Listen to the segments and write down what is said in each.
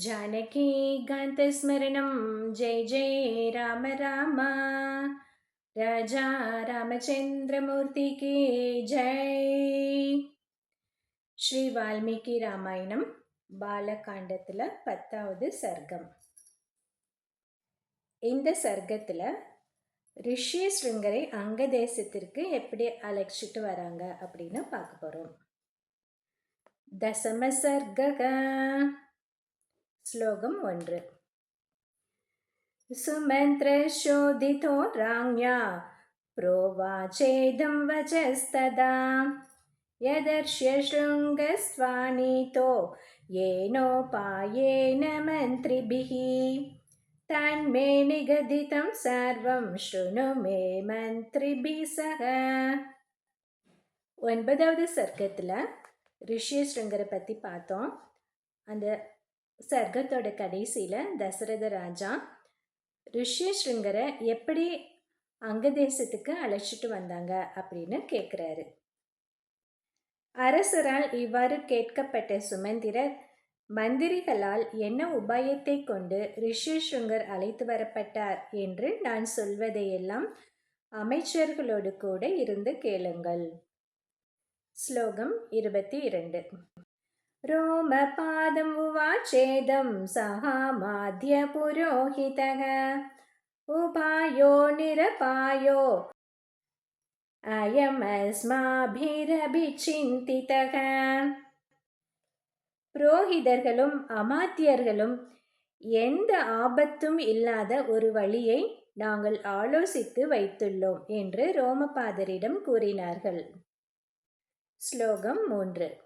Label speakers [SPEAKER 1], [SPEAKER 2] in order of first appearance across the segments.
[SPEAKER 1] जानकीकान्तस्मरणं जय जय राम राम ராஜா ராமச்சந்திரமூர்த்திக்கு ஜெய் ஸ்ரீ வால்மீகி ராமாயணம் பாலகாண்டத்தில் பத்தாவது சர்க்கம் இந்த சர்க்கத்தில் ரிஷி ஸ்ருங்கரை அங்க தேசத்திற்கு எப்படி அழைச்சிட்டு வராங்க அப்படின்னு பார்க்க போகிறோம் தசம சர்க்க ஸ்லோகம் ஒன்று सुमन्त्रशोधितो राज्ञा प्रोवाचेदं वचस्तदा यदर्श्य शृङ्गस्वानीतो येनोपायेन मन्त्रिभिः तन्मे निगदितं सर्वं शृणु मे मन्त्रिभिः सह ஒன்பதாவது சர்க்கத்தில் ரிஷி ஸ்ருங்கரை பற்றி பார்த்தோம் அந்த சர்க்கத்தோட கடைசியில் தசரத ராஜா ரிஷியஸ்ருங்கரை எப்படி அங்க தேசத்துக்கு அழைச்சிட்டு வந்தாங்க அப்படின்னு கேட்குறாரு அரசரால் இவ்வாறு கேட்கப்பட்ட சுமந்திரர் மந்திரிகளால் என்ன உபாயத்தை கொண்டு ரிஷியஸ்ருங்கர் அழைத்து வரப்பட்டார் என்று நான் சொல்வதையெல்லாம் அமைச்சர்களோடு கூட இருந்து கேளுங்கள். ஸ்லோகம் இருபத்தி இரண்டு. रोमपादम् उवाचेदं सहामाद्य पुरोहितः उपायो निरपायो அயமஸ்மாபிரபிச்சிந்திதக புரோகிதர்களும் அமாத்தியர்களும் எந்த ஆபத்தும் இல்லாத ஒரு வழியை நாங்கள் ஆலோசித்து வைத்துள்ளோம் என்று ரோமபாதரிடம் கூறினார்கள் ஸ்லோகம் மூன்று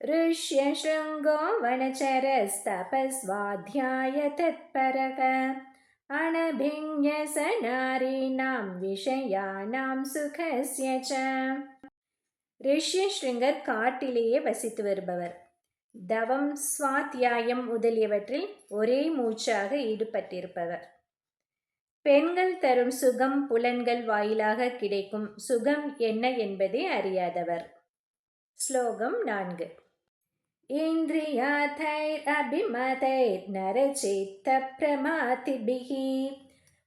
[SPEAKER 1] ऋष्यशृङ्गो वनचरस्तपस्वाध्याय तत्परः अणभिज्ञस नारीणां விஷயானாம் சுகஸ்ய ச ரிஷ்யஸ்ருங்கர் காட்டிலேயே வசித்து வருபவர் தவம் சுவாத்தியாயம் முதலியவற்றில் ஒரே மூச்சாக ஈடுபட்டிருப்பவர் பெண்கள் தரும் சுகம் புலன்கள் வாயிலாக கிடைக்கும் சுகம் என்ன என்பதை அறியாதவர் ஸ்லோகம் நான்கு इन्द्रियाथैरभिमतैर्नरचित्तप्रमातिभिः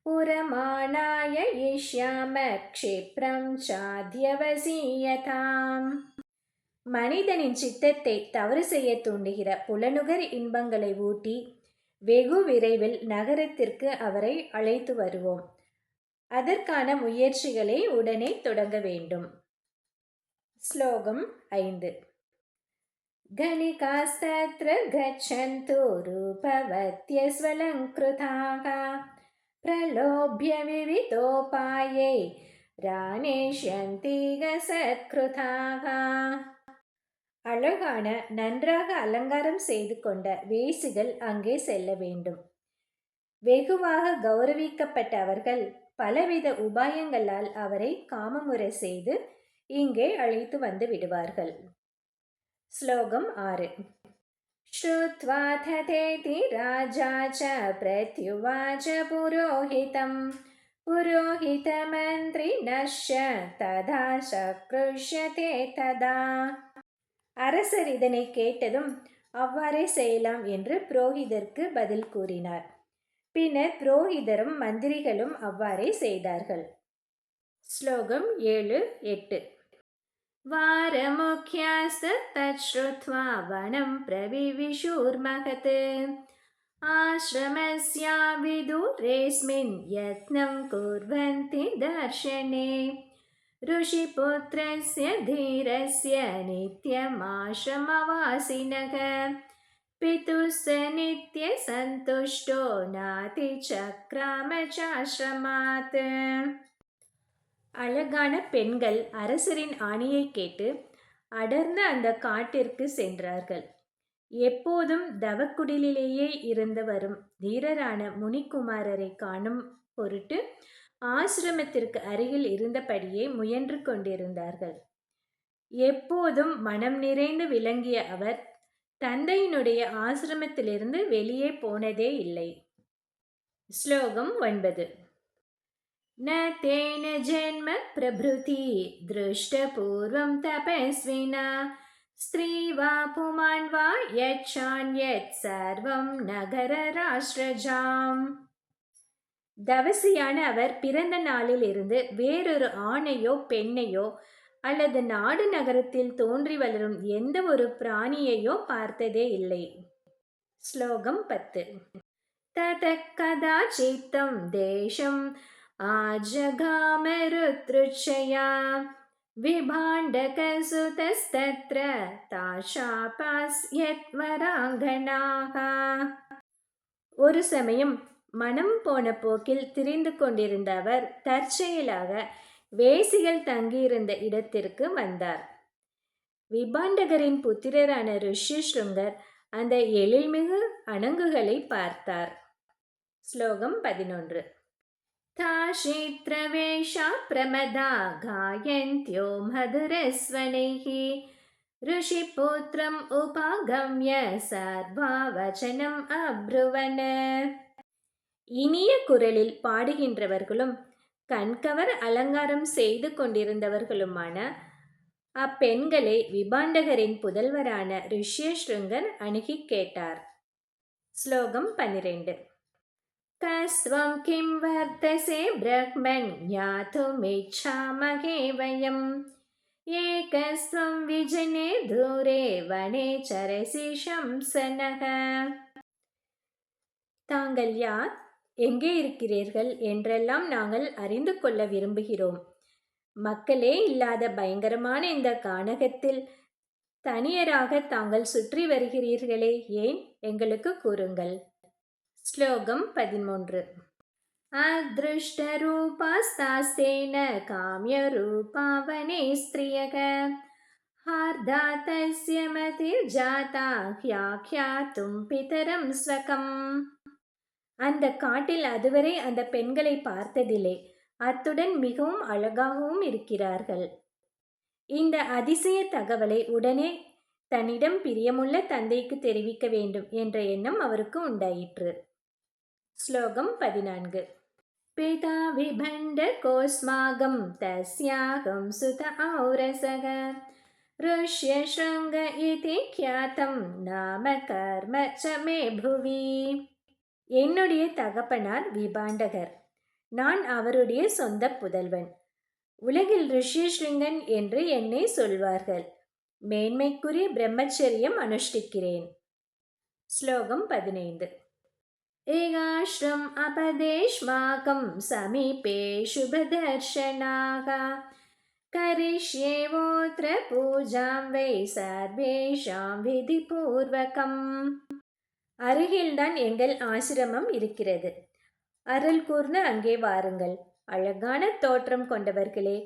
[SPEAKER 1] पुरमाणाय ईष्याम क्षिप्रं சாத்தியவசீயதாம் மனிதனின் சித்தத்தை தவறு செய்ய தூண்டுகிற புலனுகர் இன்பங்களை ஊட்டி வெகு விரைவில் நகரத்திற்கு அவரை அழைத்து வருவோம் அதற்கான முயற்சிகளை உடனே தொடங்க வேண்டும் ஸ்லோகம் ஐந்து गणिकास्तत्र गच्छन्तु रूपवत्यस्वलङ्कृताः प्रलोभ्य विविधोपाये ராணேஷ்யந்தி சத்கிருதாக அழகான நன்றாக அலங்காரம் செய்து கொண்ட வேசிகள் அங்கே செல்ல வேண்டும் வெகுவாக கௌரவிக்கப்பட்ட அவர்கள் பலவித உபாயங்களால் அவரை காமமுறை செய்து இங்கே அழைத்து வந்து விடுவார்கள் श्लोकम् आर् श्रुत्वा थतेति राजा च प्रत्युवाच पुरोहितं पुरोहितमन्त्रिणश्च ததா சக்ருஷ்யதே ததா அரசர் இதனை கேட்டதும் அவ்வாறே செய்யலாம் என்று புரோகிதருக்கு பதில் கூறினார் பின்னர் புரோகிதரும் மந்திரிகளும் அவ்வாறே செய்தார்கள் ஸ்லோகம் ஏழு எட்டு वारमुख्यास्तच्छ्रुत्वा वनं प्रविविशुर्महत्। आश्रमस्या विदुरेऽस्मिन् यत्नं कुर्वन्ति दर्शने। ऋषिपुत्रस्य धीरस्य नित्यमाश्रमवासिनः। पितुः स नित्यसन्तुष्टो नातिचक्राम चाश्रमात् அழகான பெண்கள் அரசரின் ஆணையை கேட்டு அடர்ந்த அந்த காட்டிற்கு சென்றார்கள். எப்போதும் தவக்குடிலேயே இருந்து வரும் தீரரான முனிக்குமாரரை காணும் பொருட்டு ஆசிரமத்திற்கு அருகில் இருந்தபடியே முயன்று கொண்டிருந்தார்கள். எப்போதும் மனம் நிறைந்து விளங்கிய அவர் தந்தையினுடைய ஆசிரமத்திலிருந்து வெளியே போனதே இல்லை. ஸ்லோகம் ஒன்பது. न तेन जन्म प्रभृति दृष्टपूर्वं तपस्विना स्त्री वा पुमान् वा यच्छान्यत् सर्वं நகரராஷ்டிரஜாம் தவசியான அவர் பிறந்த நாளிலிருந்து வேறொரு ஆணையோ பெண்ணையோ அல்லது நாடு நகரத்தில் தோன்றி வளரும் எந்த ஒரு பிராணியையோ பார்த்ததே இல்லை ஸ்லோகம் பத்து தத கதாச்சித்தம் தேசம் आजगामरुतृच्छया विभाण्डकसुतस्तत्र தாஷாபாஸ்யத்வராங்கனாக ஒரு சமயம் மனம் போன போக்கில் திரிந்து கொண்டிருந்த அவர் தற்செயலாக வேசிகள் தங்கியிருந்த இடத்திற்கு வந்தார் விபாண்டகரின் புத்திரரான ரிஷிஸ்ருங்கர் அந்த எழில்மிகு அணங்குகளை பார்த்தார் ஸ்லோகம் பதினொன்று ताशित्रवेषा प्रमदा गायन्त्यो मधुरस्वनैः ऋषिपुत्रम् उपागम्य सर्वावचनम् அப்ருவன இனிய குரலில் பாடுகின்றவர்களும் கண்கவர் அலங்காரம் செய்து கொண்டிருந்தவர்களுமான அப்பெண்களை விபாண்டகரின் புதல்வரான ரிஷ்யஸ்ருங்கர் அணுகி கேட்டார் ஸ்லோகம் பன்னிரெண்டு कस्त्वं किं वर्तसे ब्रह्मन् ज्ञातुमिच्छामहे वयम् एकस्त्वं विजने दूरे वने चरसि शंसनः தாங்கள் யார் எங்கே இருக்கிறீர்கள் என்றெல்லாம் நாங்கள் அறிந்து கொள்ள விரும்புகிறோம் மக்களே இல்லாத பயங்கரமான இந்த கானகத்தில் தனியராக தாங்கள் சுற்றி வருகிறீர்களே ஏன் எங்களுக்கு கூறுங்கள் ஸ்லோகம் பதிமூன்று श्लोकं पतिमून् अदृष्टरूपास्तास्तेन काम्यरूपा वने स्त्रियक हार्दा तस्य मतिर्जाता ह्याख्यातुं பிதரம் स्वकम्. அந்த காட்டில் அதுவரை அந்த பெண்களை பார்த்ததில்லை. அத்துடன் மிகவும் அழகாகவும் இருக்கிறார்கள். இந்த அதிசய தகவலை உடனே தன்னிடம் பிரியமுள்ள தந்தைக்கு தெரிவிக்க வேண்டும் என்ற எண்ணம் அவருக்கு உண்டாயிற்று. ஸ்லோகம் பதினான்கு पिता विभण्डकोऽस्माकं तस्याहं सुत औरसः ऋष्यशृङ्ग इति ख्यातं நாம கர்ம ச மே புவி என்னுடைய தகப்பனார் விபாண்டகர் நான் அவருடைய சொந்த புதல்வன் உலகில் ரிஷியஸ்ருங்கன் என்று என்னை சொல்வார்கள் மேன்மைக்குரிய பிரம்மச்சரியம் அனுஷ்டிக்கிறேன் ஸ்லோகம் பதினைந்து एगाश्रम् अपदेश्माकं समीपे शुभदर्शनाः करिष्येवोऽत्र पूजां वै सर्वेषां விதிபூர்வகம் அருகில்தான் எங்கள் ஆசிரமம் இருக்கிறது அருள் கூர்ந்து அங்கே வாருங்கள் அழகான தோற்றம் கொண்டவர்களே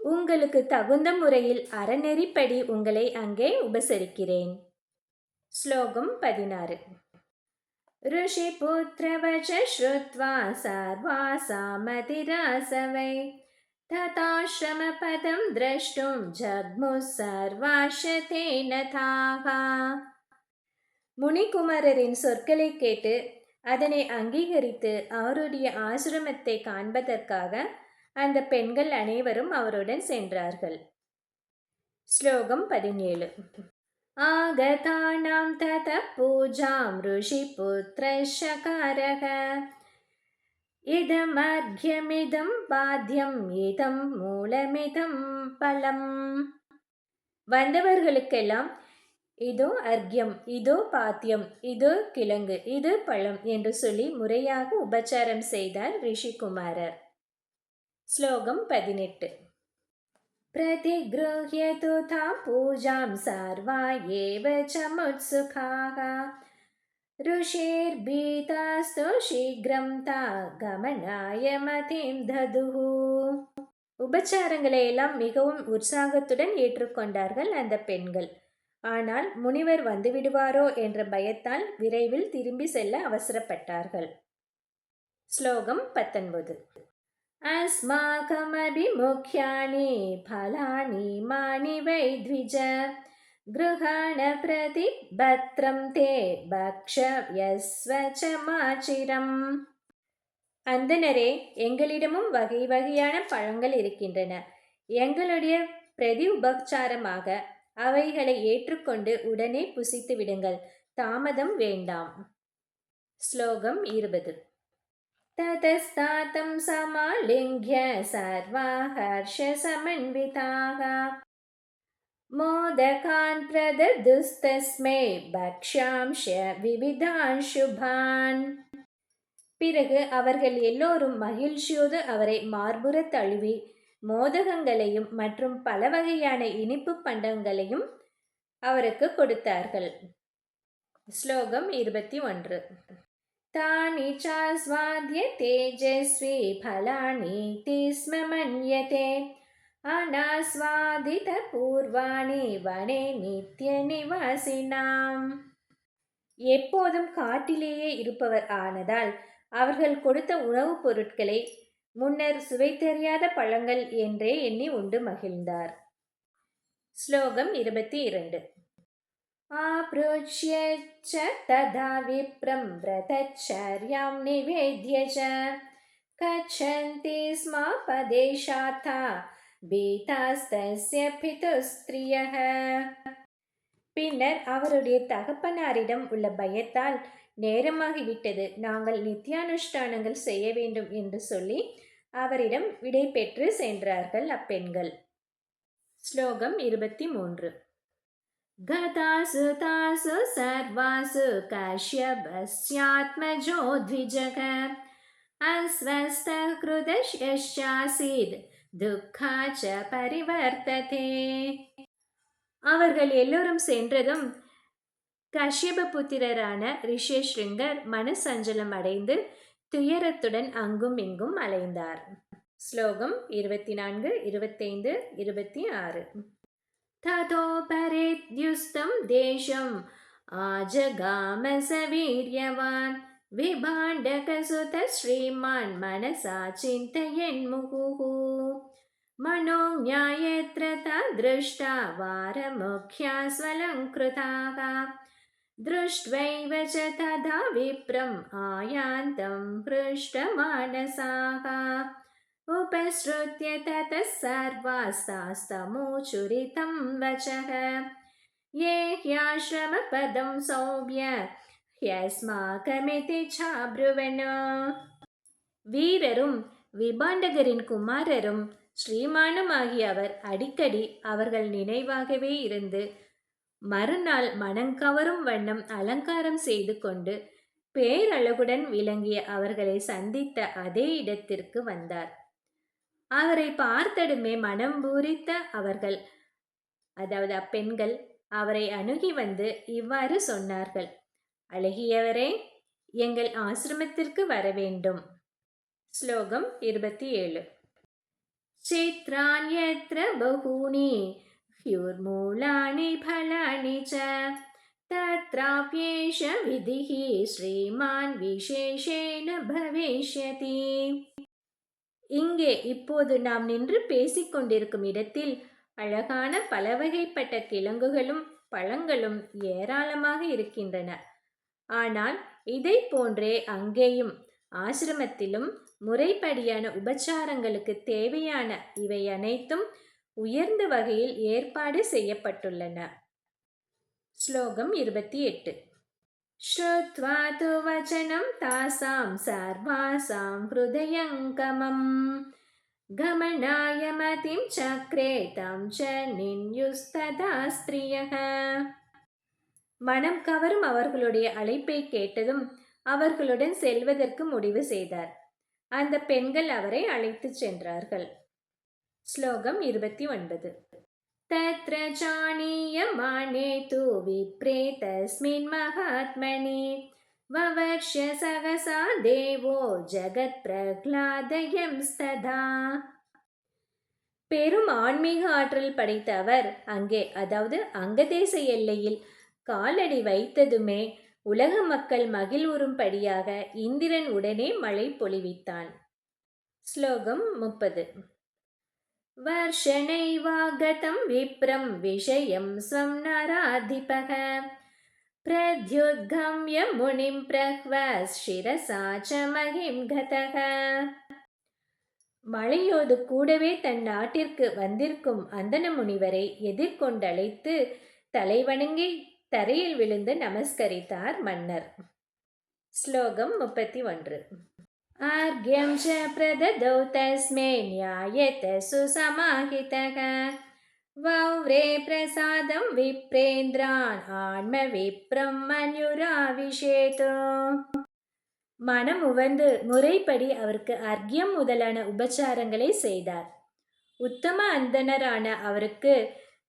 [SPEAKER 1] உங்களுக்கு தகுந்த முறையில் அறநெறிப்படி உங்களை அங்கே உபசரிக்கிறேன் ஸ்லோகம் பதினாறு ऋषिपुत्रवच श्रुत्वा सर्वासामतिरासवै तथाश्रमपदं द्रष्टुं जग्मुः सर्वाशतेन தாகா முனிகுமாரரின் சொற்களை கேட்டு அதனை அங்கீகரித்து அவருடைய ஆசிரமத்தை காண்பதற்காக அந்த பெண்கள் அனைவரும் அவருடன் சென்றார்கள் ஸ்லோகம் பதினேழு आगतानां ततः पूजां ऋषिपुत्रशकारः இதமர்க்கியமிதம் பாத்தியம் இதம் மூலமிதம் பலம் வந்தவர்களுக்கெல்லாம் இதோ அர்க்கியம் இதோ பாத்தியம் இதோ கிழங்கு இது பழம் என்று சொல்லி முறையாக உபச்சாரம் செய்தார் ரிஷிகுமாரர் ஸ்லோகம் பதினெட்டு प्रतिगृह्यतु तां पूजां सर्वा एव च मुत्सुकाः ऋषिर्भीतास्तु शीघ्रं ता கமனாய மதிம் ததுஹு உபச்சாரங்களை எல்லாம் மிகவும் உற்சாகத்துடன் ஏற்றுக்கொண்டார்கள் அந்த பெண்கள் ஆனால் முனிவர் வந்துவிடுவாரோ என்ற பயத்தால் விரைவில் திரும்பி செல்ல அவசரப்பட்டார்கள் ஸ்லோகம் பத்தொன்பது अस्माकमभिमुख्यानि फलानि मानि वै द्विज गृहाणप्रतिभद्रं ते பக்ஷயஸ்வ ச மாச்சிரம் அந்தனரே எங்களிடமும் வகை வகையான பழங்கள் இருக்கின்றன எங்களுடைய பிரதி உபச்சாரமாக அவைகளை ஏற்றுக்கொண்டு உடனே புசித்து விடுங்கள் தாமதம் வேண்டாம் ஸ்லோகம் இருபது ततस्तातं समालिङ्घ्य सर्वा हर्षसमन्विताः मोदकान् प्रददुस्तस्मै भक्ष्यांश விவிதான் சுபான் பிறகு அவர்கள் எல்லோரும் மகிழ்ச்சியோடு அவரை மார்புற தழுவி மோதகங்களையும் மற்றும் பல வகையான இனிப்பு பண்டங்களையும் அவருக்கு கொடுத்தார்கள் ஸ்லோகம் இருபத்தி ஒன்று तानि चास्वाद्य तेजस्वी फलानीति स्म मन्यते அனாஸ்வாதிதபூர்வாணி வனே நித்திய நிவாசினாம் எப்போதும் காட்டிலேயே இருப்பவர் ஆனதால் அவர்கள் கொடுத்த உணவுப் பொருட்களை முன்னர் சுவை தெரியாத பழங்கள் என்றே எண்ணி உண்டு மகிழ்ந்தார் ஸ்லோகம் இருபத்தி இரண்டு आपृच्य च तदा विप्रं व्रतचर्यां निवेद्य च गच्छन्ति स्म पदेशाथा பீதாஸ்தஸ்ய பிதுஸ்திரியः பின்னர் அவருடைய தகப்பனாரிடம் உள்ள பயத்தால் நேரமாகிவிட்டது நாங்கள் நித்தியானுஷ்டானங்கள் செய்ய வேண்டும் என்று சொல்லி அவரிடம் விடை பெற்று சென்றார்கள் அப்பெண்கள் ஸ்லோகம் இருபத்தி மூன்று गतासु तासु सर्वासु काश्यपस्यात्मजो द्विजग अस्वस्थकृदश्यश्चासीद् துக்கா ச பரிவர்த்ததே அவர்கள் எல்லோரும் சென்றதும் கஷ்யப புத்திரரான ரிஷேஷ்ருங்கர் மனசஞ்சலம் அடைந்து துயரத்துடன் அங்கும் இங்கும் அலைந்தார் ஸ்லோகம் இருபத்தி நான்கு இருபத்தைந்து இருபத்தி ஆறு ततोपरेद्युस्तं देशम् आजगाम स वीर्यवान् मनसा चिन्तयन्मुहुः। मनोज्ञायत्र दृष्टा वारमुख्या स्वलङ्कृताः दृष्ट्वैव च तदा विप्रम् आयान्तं हृष्टमानसाः उपसृत्य ततः सर्वास्तास्तमोचुरितं वचः ये ह्याश्रमपदं सौम्य ह्यस्माकमिति चाब्रुवन् வீரரும் விபாண்டகரின் குமாரரும் ஸ்ரீமானுமாகிய அவர் அடிக்கடி அவர்கள் நினைவாகவே இருந்து மறுநாள் மனங்கவரும் வண்ணம் அலங்காரம் செய்து கொண்டு பேரழகுடன் விளங்கிய அவர்களை சந்தித்த அதே இடத்திற்கு வந்தார் அவரை பார்த்தடுமே மனம் பூரித்த அவர்கள் அதாவது அப்பெண்கள் அவரை அணுகி வந்து இவ்வாறு சொன்னார்கள் அழகியவரே எங்கள் ஆசிரமத்திற்கு வர வேண்டும் ஸ்லோகம் இருபத்தி ஏழு சித்ரான்யத்ர பகூனி ह्युर्मूलानि फलानि च तत्राप्येष विधिः श्रीमान् विशेषेण भविष्यति இங்கே இப்போது நாம் நின்று பேசிக்கொண்டிருக்கும் இடத்தில் அழகான பலவகைப்பட்ட கிழங்குகளும் பழங்களும் ஏராளமாக இருக்கின்றன. ஆனால் இதை போன்றே அங்கேயும் ஆசிரமத்திலும் முறைப்படியான உபச்சாரங்களுக்கு தேவையான இவை அனைத்தும் உயர்ந்த வகையில் ஏற்பாடு செய்யப்பட்டுள்ளன. ஸ்லோகம் இருபத்தி எட்டு. श्रुत्वा तु वचनं तासां सर्वासां हृदयङ्गमम् गमनाय मतिं चक्रे तं च निन्युस्तदा ஸ்திரியக மனம் கவரும் அவர்களுடைய அழைப்பை கேட்டதும் அவர்களுடன் செல்வதற்கு முடிவு செய்தார் அந்த பெண்கள் அவரை அழைத்துச் சென்றார்கள் ஸ்லோகம் இருபத்தி ஒன்பது तत्र चानीयमाने तु विप्रे तस्मिन् महात्मनि ववर्ष सहसा देवो ஜகத்பிரகலாதயம்ஸ்ததா பெரும் ஆன்மீக ஆற்றல் படைத்த அவர் அங்கே அதாவது அங்கதேச எல்லையில் காலடி வைத்ததுமே உலக மக்கள் மகிழ்வுறும்படியாக இந்திரன் உடனே மழை பொழிவித்தான் ஸ்லோகம் முப்பது वर्षणैवागतं विप्रं विषयं स्वं नराधिपः प्रद्युद्गम्य मुनिं प्रह्व शिरसा च महिं गतः மழையோடு கூடவே தன் நாட்டிற்கு வந்திருக்கும் அந்தன முனிவரை எதிர்கொண்டழைத்து தலைவணங்கி தரையில் விழுந்து நமஸ்கரித்தார் மன்னர் ஸ்லோகம் முப்பத்தி ஒன்று आर्घ्यं च प्रददौ तस्मै न्यायत सुसमाहितः वौव्रे प्रसादं विप्रेन्द्रान् आण्मविप्रं मन्युराविशेतो மனம் உவந்து முறைப்படி அவருக்கு அர்க்கியம் முதலான உபச்சாரங்களை செய்தார் உத்தம அந்தணரான அவருக்கு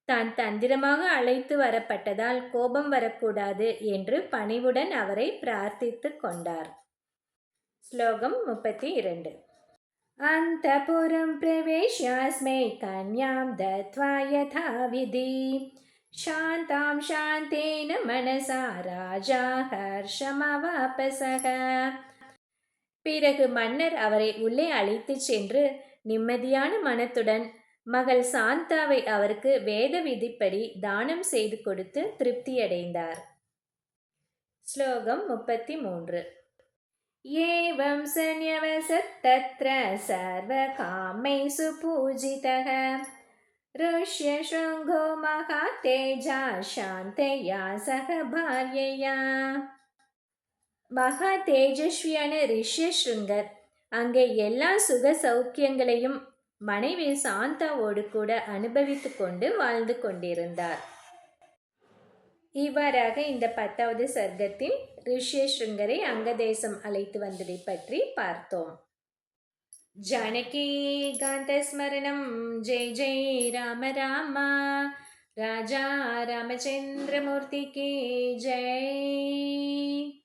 [SPEAKER 1] தான் தந்திரமாக அழைத்து வரப்பட்டதால் கோபம் வரக்கூடாது என்று பணிவுடன் அவரை பிரார்த்தித்து கொண்டார் ஸ்லோகம் முப்பத்தி இரண்டு अन्तपुरं प्रवेश्यास्मै कन्यां दत्त्वा यथाविधि शान्तां शान्तेन मनसा ராஜா ஹர்ஷமவாபசக பிறகு மன்னர் அவரை உள்ளே அழைத்துச் சென்று நிம்மதியான மனத்துடன் மகள் சாந்தாவை அவருக்கு வேத விதிப்படி தானம் செய்து கொடுத்து திருப்தியடைந்தார் ஸ்லோகம் முப்பத்தி மூன்று एवं स न्यवसत्तत्र सर्वकामैषु पूजितः ऋष्यशृङ्गो महातेजा शान्तया सह भार्यया மகா தேஜஸ்வியான ரிஷ்யஸ்ருங்கர் அங்கே எல்லா சுக சௌக்கியங்களையும் மனைவி சாந்தாவோடு கூட அனுபவித்து கொண்டு வாழ்ந்து கொண்டிருந்தார் இவ்வாறாக இந்த பத்தாவது சர்க்கத்தில் ரிஷேஷங்கரை அங்கதேசம் அழைத்து வந்ததை பற்றி பார்த்தோம். ஜானகி காந்தஸ்மரணம் ஜெய் ஜெய் ராம ராமா. ராஜா ராமச்சந்திரமூர்த்திக்கு ஜெய்.